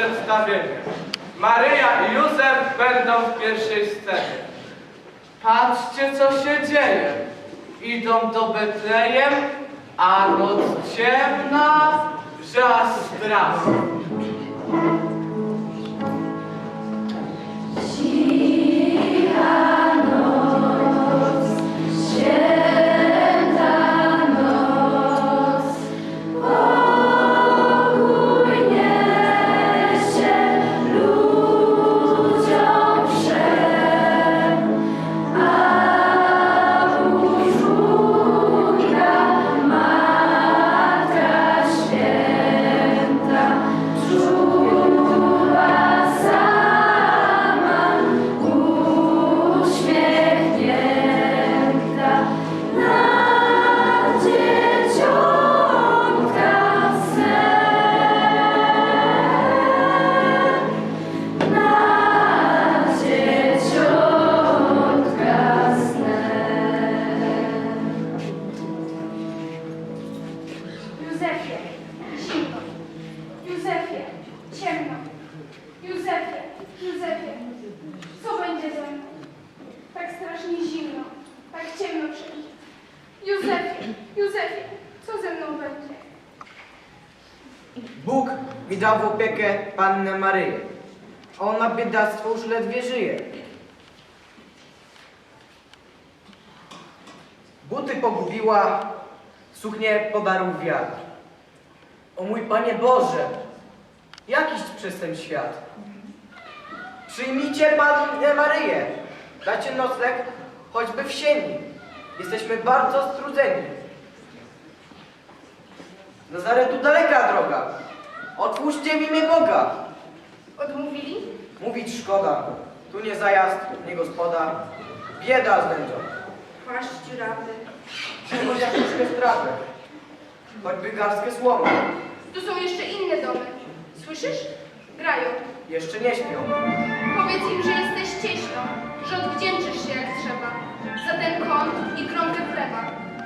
przedstawienie. Maryja i Józef będą w pierwszej scenie. Patrzcie, co się dzieje. Idą do Betlejem, a noc ciemna, aż strach. Dał w opiekę Pannę Maryję. Ona biedactwo już ledwie żyje. Buty pogubiła, suknię podarł wiatr. O mój Panie Boże, jakiś przez ten świat. Przyjmijcie Pannę Maryję. Dajcie nocleg choćby w sieni. Jesteśmy bardzo strudzeni. Nazaretu daleka droga. Otwórzcie w imię Boga. Odmówili? Mówić szkoda. Tu nie zajazd, nie gospoda. Bieda znędzą. Płaszcz dziurawy. Choć jak troszkę strawy. Choćby garstkę słomy. Tu są jeszcze inne domy. Słyszysz? Grają. Jeszcze nie śpią. Powiedz im, że jesteś cieśną, że odwdzięczysz się jak trzeba. Za ten kąt i kromkę chleba.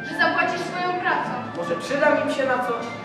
Że zapłacisz swoją pracą. Może przyda mi się na coś?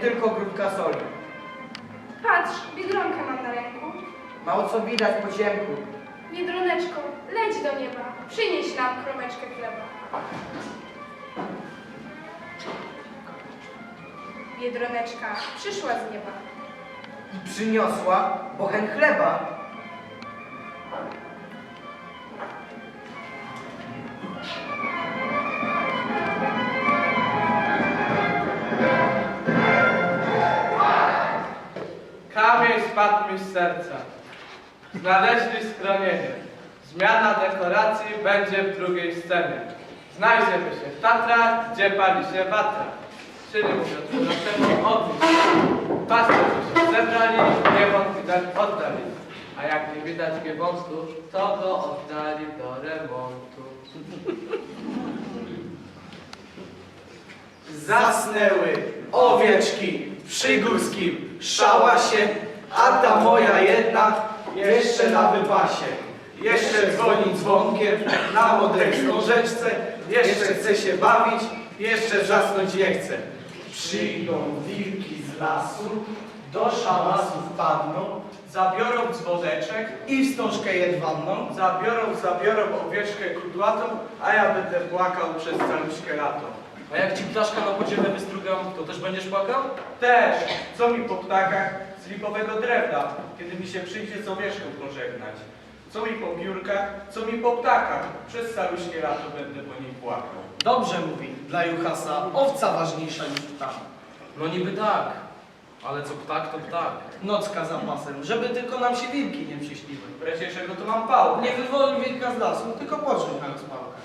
Tylko grudka soli. Patrz, biedronkę mam na ręku. Mało co widać po ciemku, Biedroneczko, leć do nieba. Przynieś nam kromeczkę chleba. Biedroneczka przyszła z nieba. i przyniosła bochen chleba. Spadł mi z serca. Znaleźli schronienie. Zmiana dekoracji będzie w drugiej scenie. Znajdziemy się w Tatrach, gdzie pali się watra. Czyli mówiąc następnym ogniu. Pasterze się zebrali, giewont widać oddali. A jak nie widać giewontu, to go oddali do remontu. Zasnęły owieczki przy górskim szałasie, a ta moja jedna jeszcze na wypasie. Jeszcze dzwoni dzwonkiem na modrej rzeczce, jeszcze chce się bawić, jeszcze wrzasnąć nie chce. Przyjdą wilki z lasu, do szałasu wpadną, zabiorą dzwoneczek i wstążkę jedwabną, zabiorą, zabiorą owieczkę kudłatą, a ja będę płakał przez caluśkie lato. A jak ci ptaszka na podziemie wystrugam, to też będziesz płakał? Też, co mi po ptakach, lipowego drewna, kiedy mi się przyjdzie z owieczką pożegnać. Co mi po biurkach, co mi po ptakach, przez caluśkie lato będę po niej płakał. Dobrze mówi, dla Juchasa owca ważniejsza niż ptak. No niby tak, ale co ptak to ptak. Nocka za pasem, żeby tylko nam się wilki nie przyśniły. Wreszcie czego to mam pałkę. Nie wywoli wilka z lasu, tylko poczuł na rozpałkę.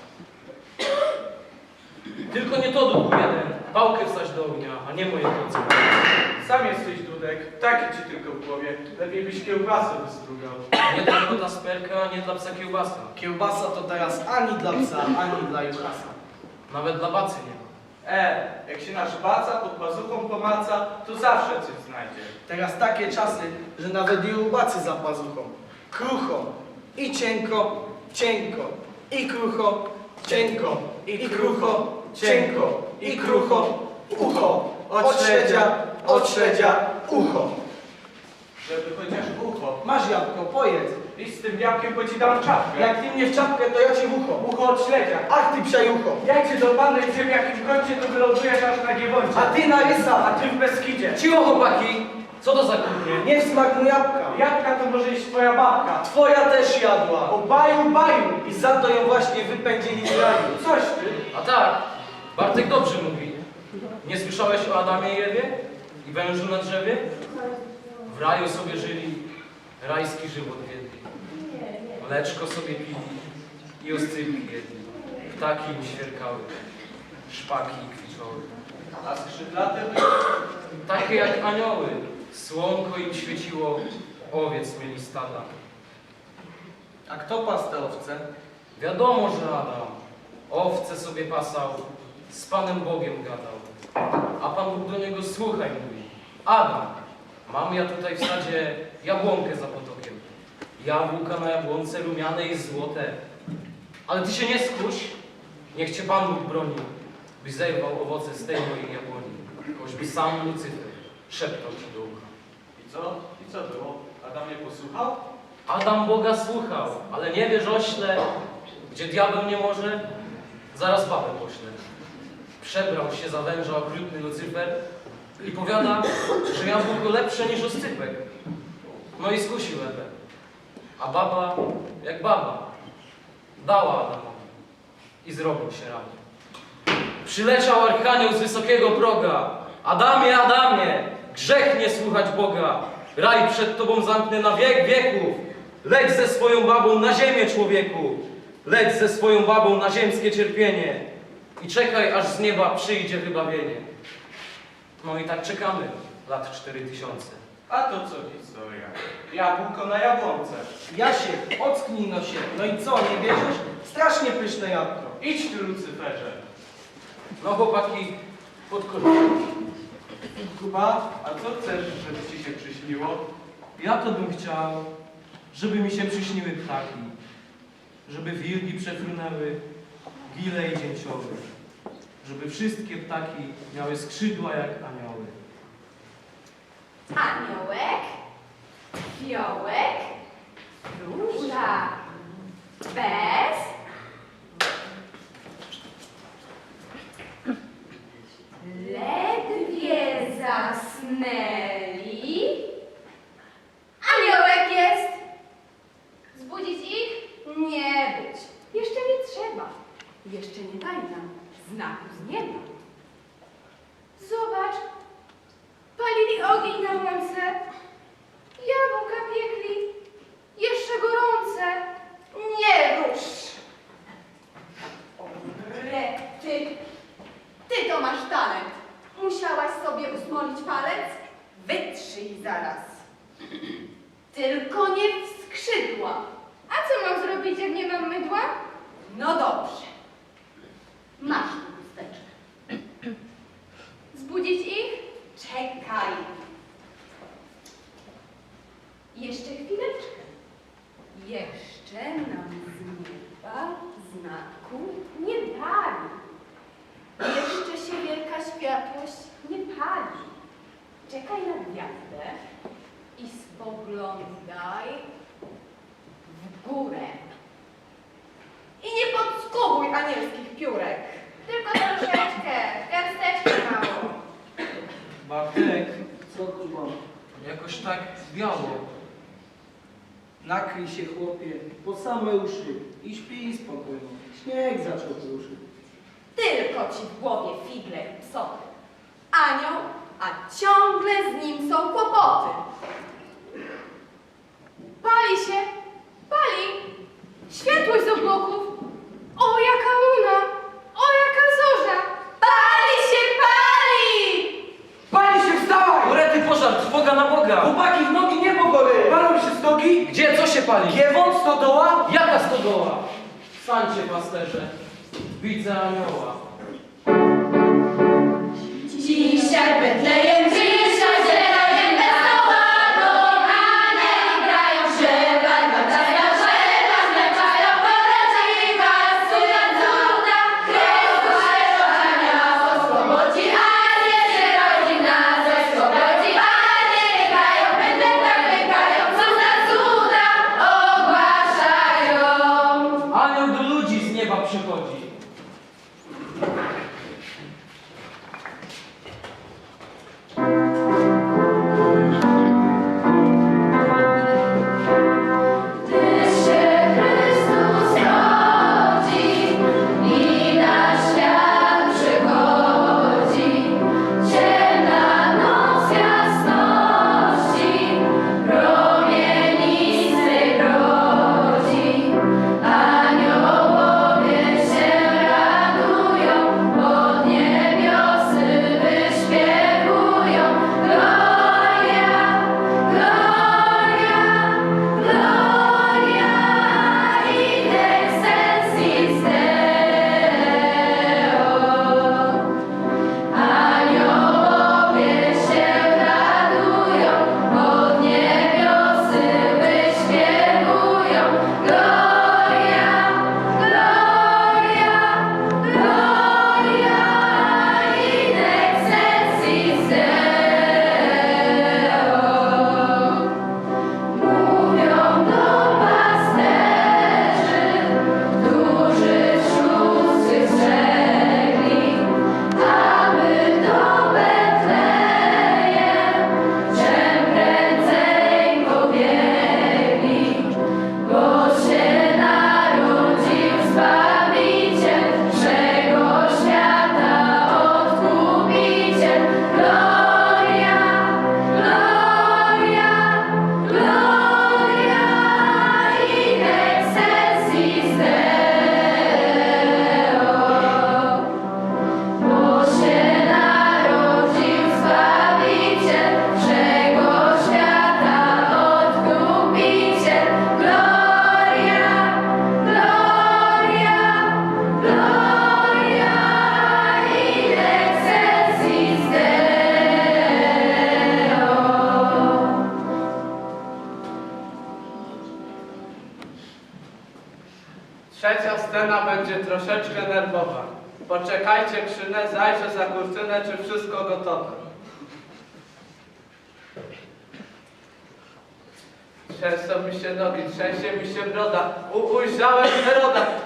Tylko nie to dudku jeden, pałkę wstać do ognia, a nie moje koce. Sam jesteś dudek, taki ci tylko w głowie. Lepiej byś kiełbasę wystrugał. Nie dla kota sperka, nie dla psa kiełbasa. Kiełbasa to teraz ani dla psa, ani dla Juchasa. Nawet dla bacy nie ma. E, jak się nasz baca pod bazuką pomaca, to zawsze coś znajdzie. Teraz takie czasy, że nawet i u bacy za pazuchą. Krucho i cienko, cienko i krucho, cienko i krucho, cienko i krucho, ucho, od śledzia, od śledzia, ucho. Żeby chociaż ucho. Masz jabłko, pojedz. I z tym jabłkiem bo ci dam czapkę. Jak ty mnie w czapkę, to ja cię w ucho. ucho od śledzia. Ach ty psiajucho. Jak cię dopadnę w ziemi jakim kącie, to wylądujesz aż na giewoncie. A ty na rysa, A ty w Beskidzie. Cicho chłopaki! Co to za kuchnie? nie w smak mu jabłka. Jabłka to może iść twoja babka. Twoja też jadła. O baju, baju. I za to ją właśnie wypędzili z raju. Coś ty. A tak, Bartek dobrze mówi. Nie słyszałeś o Adamie i Ewie? I wężu na drzewie? W raju sobie żyli, rajski żywot wiedli. Mleczko sobie pili i oscypki jedli. Ptaki im świerkały, szpaki kwiczoły. A skrzydlaty były. Takie jak anioły, słonko im świeciło, owiec mieli stada. A kto pas te owce? Wiadomo, że Adam owce sobie pasał, z Panem Bogiem gadał. A Pan Bóg do niego słuchaj mówi. Adam, mam ja tutaj w sadzie jabłonkę za potokiem. Jabłka na jabłonce rumiane i złote. Ale ty się nie skuś, niech cię Pan Bóg broni, byś zerwał owoce z tej mojej jabłoni. Choćby sam Lucyfer szeptał ci do ucha. I co? I co było? Adam nie posłuchał? Adam Boga słuchał, ale nie wiesz ośle, gdzie diabeł nie może, zaraz babę pośle. Przebrał się za węża okrutny Lucyfer i powiada, że jabłko lepsze niż oscypek. No i skusił Ewę. A baba, jak baba, dała Adamowi i zrobił się ranie. Przyleciał archanioł z wysokiego proga. Adamie, Adamie, grzech nie słuchać Boga. Raj przed tobą zamknę na wiek wieków. Leć ze swoją babą na ziemię, człowieku. Leć ze swoją babą na ziemskie cierpienie. I czekaj, aż z nieba przyjdzie wybawienie. No i tak czekamy lat cztery tysiące. A to co historia? Jabłko na jabłonce. Jasiek, ocknij no się. No i co, nie bierzesz? Strasznie pyszne jabłko. Idź ty, Lucyferze. No chłopaki, pod kolor. Kuba, a co chcesz, żeby ci się przyśniło? Ja to bym chciał, żeby mi się przyśniły ptaki, żeby wilki przefrunęły, gile i dzięcioły, żeby wszystkie ptaki miały skrzydła jak anioły. Aniołek, fiołek, róża, bez, ledwie zasnęli. Aniołek jest. Zbudzić ich? Nie być. Jeszcze nie trzeba. Jeszcze nie daj nam znaku z nieba. Zobacz, palili ogień na łące, jabłka piekli, jeszcze gorące. Nie rusz! O, rety. Ty to masz talent. Musiałaś sobie usmolić palec? Wytrzyj zaraz. Tylko nie w skrzydła. A co mam zrobić, jak nie mam mydła? No dobrze. Masz tu chusteczkę. Zbudzić ich? Czekaj. Jeszcze chwileczkę. Jeszcze nam z nieba znaku nie dali. Jeszcze się wielka światłość nie pali. Czekaj na gwiazdę i spoglądaj w górę. I nie podskubuj anielskich piórek. Tylko troszeczkę, garsteczkę mało. Bartek, Co tu mam? Jakoś tak biało. Nakryj się chłopie, po same uszy i śpij spokojnie. Śnieg zaczął kruszyć. Tylko ci w głowie figle i psoty. Anioł, a ciągle z nim są kłopoty. Pali się, pali. Światłość z obłoków. O, jaka luna! O, jaka zorza! Pali się, pali! Pali się, wstawaj! Urety pożar, trwoga na Boga! Chłopaki w nogi nie pogory! Palą się stogi? Gdzie, co się pali? Giewont, stodoła? Jaka stodoła? Stańcie, pasterze, widzę anioła. Dzisiaj Betlejem,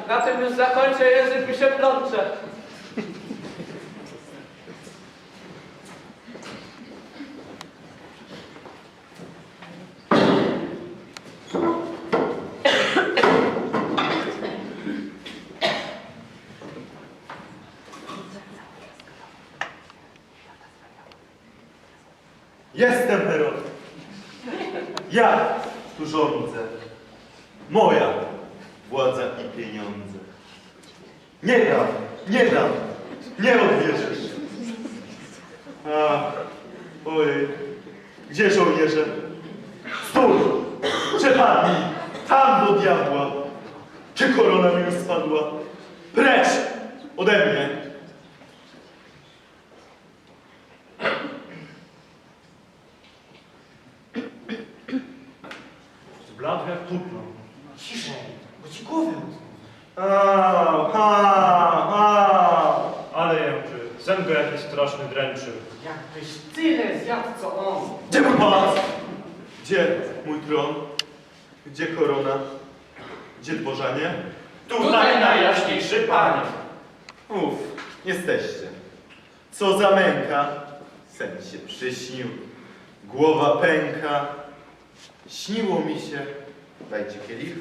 na tym już zakończę, język mi się. Jestem Herod. Ja tu rządzę. Moja władza i pieniądze. Nie dam, nie dam, nie odbierzesz. Ach, ojej, gdzie żołnierze? Stój, przepadnij, tam do diabła. Czy korona mi już spadła? Precz ode mnie. Zbladł jak płótno. Ciszej, bo ci głowę Au, au, au. Ale jęczy, sen go jakiś straszny dręczy. Jakbyś tyle zjadł, co on. Gdzie mój pałac? Gdzie mój tron? Gdzie korona? Gdzie dworzanie? Tutaj najjaśniejszy panie. Uf, jesteście. Co za męka. Sen się przyśnił. Głowa pęka. Śniło mi się. Dajcie kielich.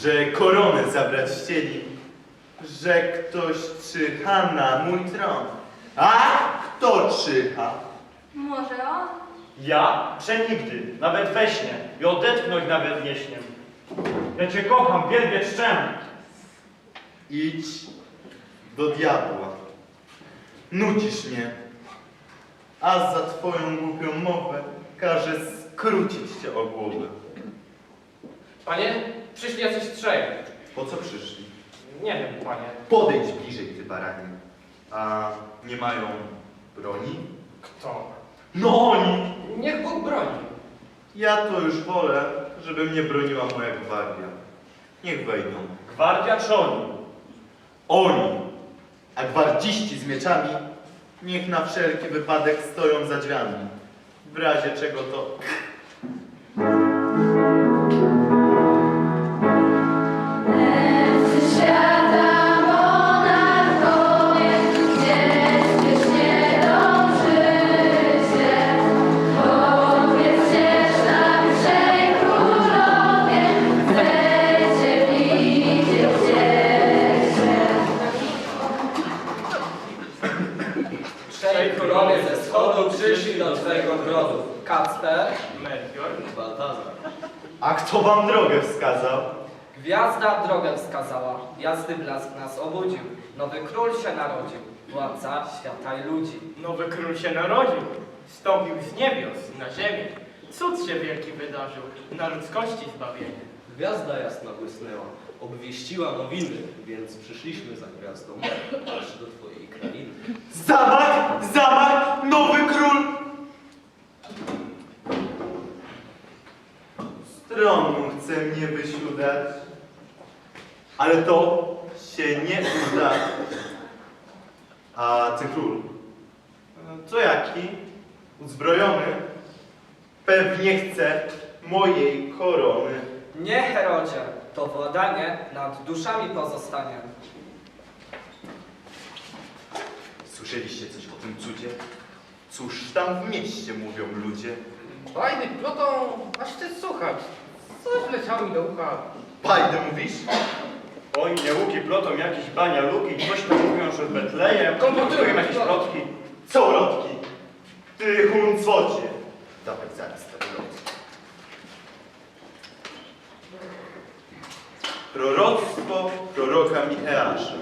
Że koronę zabrać chcieli, że ktoś czyha na mój tron. A kto czyha? Może on? Ja? Przenigdy, nawet we śnie. I odetchnąć nawet nie śniem. Ja cię kocham, wielbię czczę. Idź do diabła. Nudzisz mnie, a za twoją głupią mowę każę skrócić cię o głowę. Panie, przyszli jacyś trzej. Po co przyszli? Nie wiem, panie. Podejdź bliżej, ty baranie. A nie mają broni? Kto? No oni! Niech Bóg broni. Ja to już wolę, żeby mnie broniła moja gwardia. Niech wejdą. Gwardia czy oni? Oni, a gwardziści z mieczami, niech na wszelki wypadek stoją za drzwiami. W razie czego to król się narodził, władca świata i ludzi. Nowy król się narodził, wstąpił z niebios na ziemię. Cud się wielki wydarzył, na ludzkości zbawienie. Gwiazda jasna błysnęła, obwieściła nowiny, więc przyszliśmy za gwiazdą, aż do Twojej krainy. Zamach! Zamach! Nowy król! Z tronu chce mnie wysiudać, ale to się nie uda. A ten król, to jaki? Uzbrojony? Pewnie chce mojej korony. Nie, Herodzie, to władanie nad duszami pozostanie. Słyszeliście coś o tym cudzie? Cóż tam w mieście mówią ludzie? Bajdy plotą, aż ty słuchać. Coś leciało mi do ucha. Bajdę mówisz? Oj, nie łuki plotą jakieś bania luki, coś tam mówią, że Betlejem, komputują jakieś plotki. Co ulotki? Ty huncwocie! Dawaj zaraz te ulotki. Proroctwo proroka Micheasza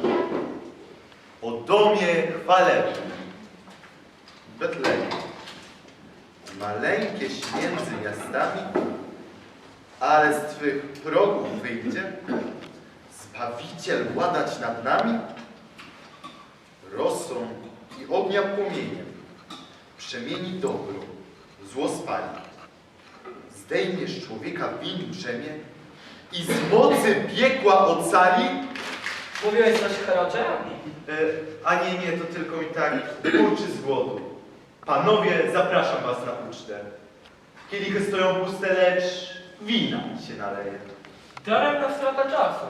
o domie chwalebnym w Betlejem. Maleńkie między miastami, ale z twych progów wyjdzie Zbawiciel władać nad nami? Rosą i ognia płomieniem przemieni dobro, zło spali. Zdejmie z człowieka win brzemię i z mocy piekła ocali? Mówiłeś coś, Herodzie? E, a nie, nie, to tylko mi tak kurczy z głodu. Panowie, zapraszam was na ucztę. Kielichy stoją puste, lecz wina się naleje. Daremna strata czasu.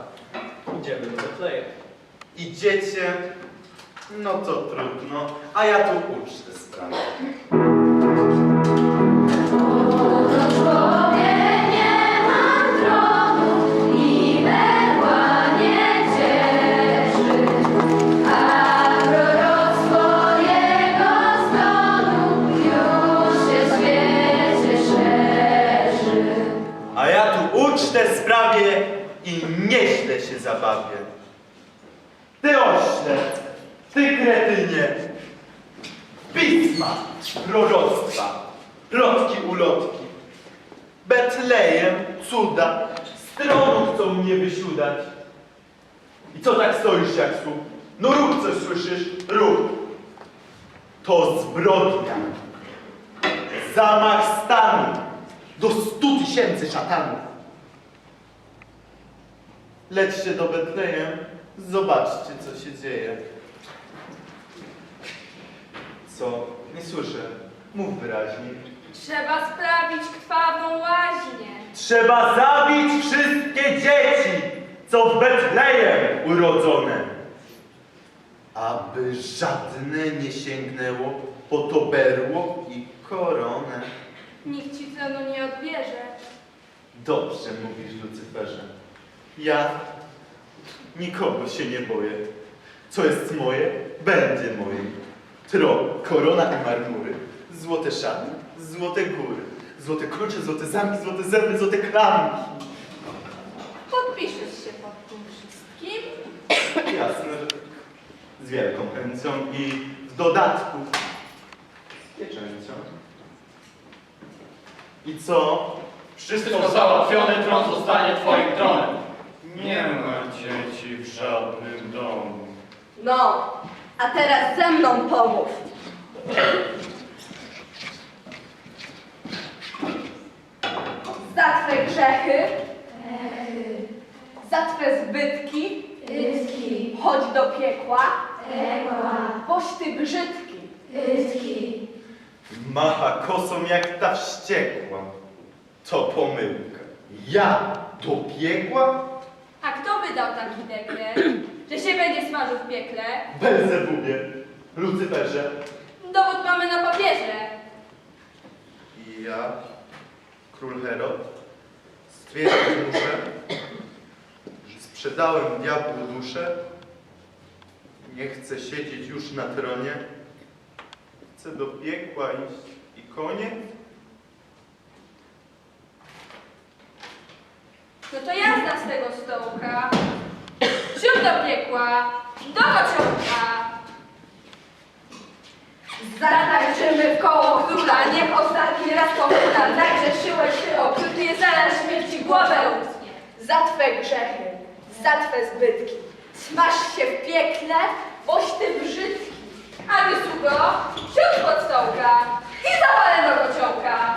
Idziemy do Betlejem. Idziecie? No to trudno, a ja tu ucztę sprawię. Mów wyraźniej. Trzeba sprawić krwawą łaźnię. Trzeba zabić wszystkie dzieci, co w Betlejem urodzone. Aby żadne nie sięgnęło po to berło i koronę. Nikt ci cenu nie odbierze. Dobrze mówisz, Lucyferze. Ja nikogo się nie boję. Co jest moje, będzie moje. Tron, korona i marmury, złote szaty, złote góry, złote klucze, złote zamki, złote zęby, złote klamki. Podpiszesz się pod tym wszystkim? Jasne, że z wielką chęcią i w dodatku z pieczęcią. I co? Wszystko załatwione, tron zostanie twoim tronem. Nie ma dzieci w żadnym domu. No, a teraz ze mną pomów. Za twe grzechy, za twe zbytki, chodź do piekła, boś ty brzydki. Macha kosą jak ta wściekła. To pomyłka. Ja do piekła? A kto wydał taki dekret, że się będzie smażył w piekle? Belzebubie, Lucyferze. Dowód mamy na papierze. I ja, król Herod, stwierdzić muszę, że sprzedałem diabłu duszę, nie chcę siedzieć już na tronie, chcę do piekła iść i koniec. No to jazda z tego stołka. Wsiód do piekła, do kociołka. Zatańczymy w koło króla, niech ostatni raz powtóra, nagrzeszyłeś ty okrutnie, zaraz śmierci głowę utnie. Za twe grzechy, za twe zbytki, smaż się w piekle, boś ty brzydki. A ty, suko, wsiód pod stołka i zapalę do kociołka.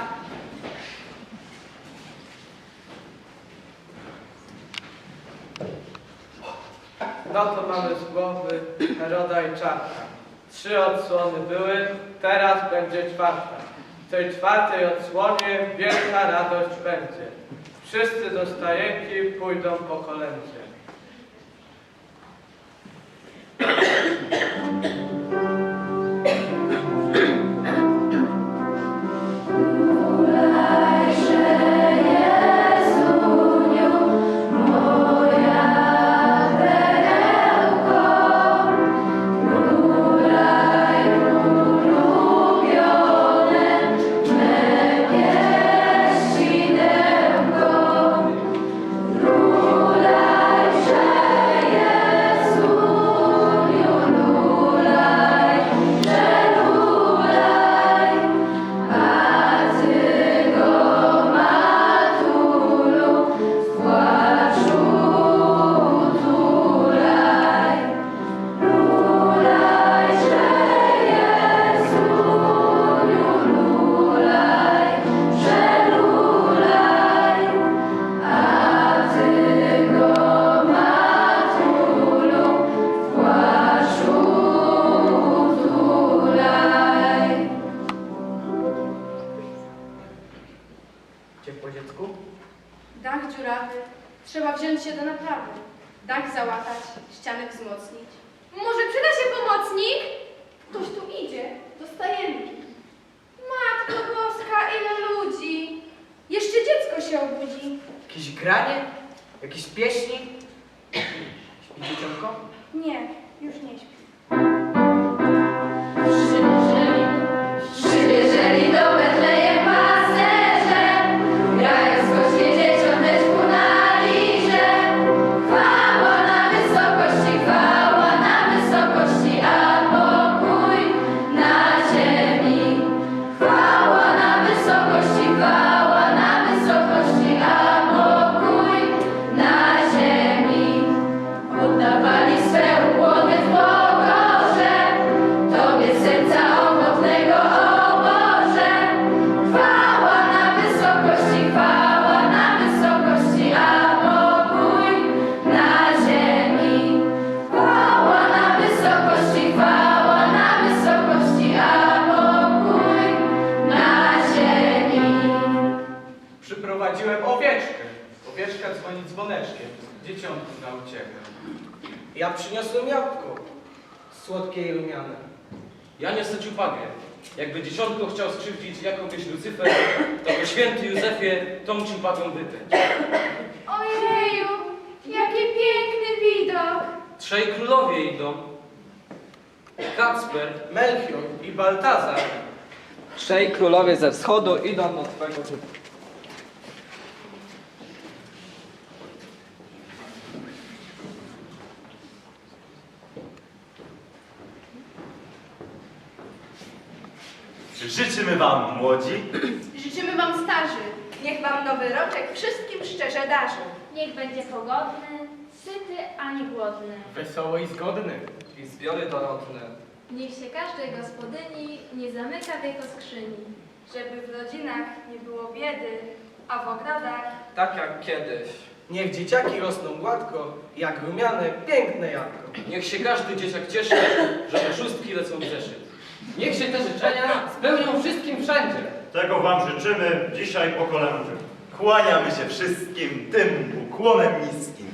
No to mamy z głowy Heroda i Czarka. Trzy odsłony były, teraz będzie czwarta. W tej czwartej odsłonie wielka radość będzie. Wszyscy do stajenki pójdą po kolędzie. wzmocni słodkie i rumiane. Ja niosę ciupagę. Jakby dzieciątko chciał skrzywdzić jakobyś Lucyfer, to go święty Józefie tą ciupagą wytęć. Ojeju, jaki piękny widok. Trzej królowie idą. Kacper, Melchior I Baltazar, Trzej królowie ze wschodu idą do twego domu. Życzymy wam, młodzi, Życzymy wam starzy. Niech wam nowy roczek wszystkim szczerze darzy. Niech będzie pogodny, syty, a nie głodny. Wesoły i zgodny. I zbiory dorodne. Niech się każdej gospodyni nie zamyka w jego skrzyni. Żeby w rodzinach nie było biedy, a w ogrodach Tak jak kiedyś. Niech dzieciaki rosną gładko, jak rumiane, piękne jabłko. niech się każdy dzieciak cieszy, że te szóstki lecą w zeszyt. Niech się te życzenia spełnią wszystkim wszędzie. Tego wam życzymy dzisiaj po kolędzie. kłaniamy się wszystkim tym ukłonem niskim.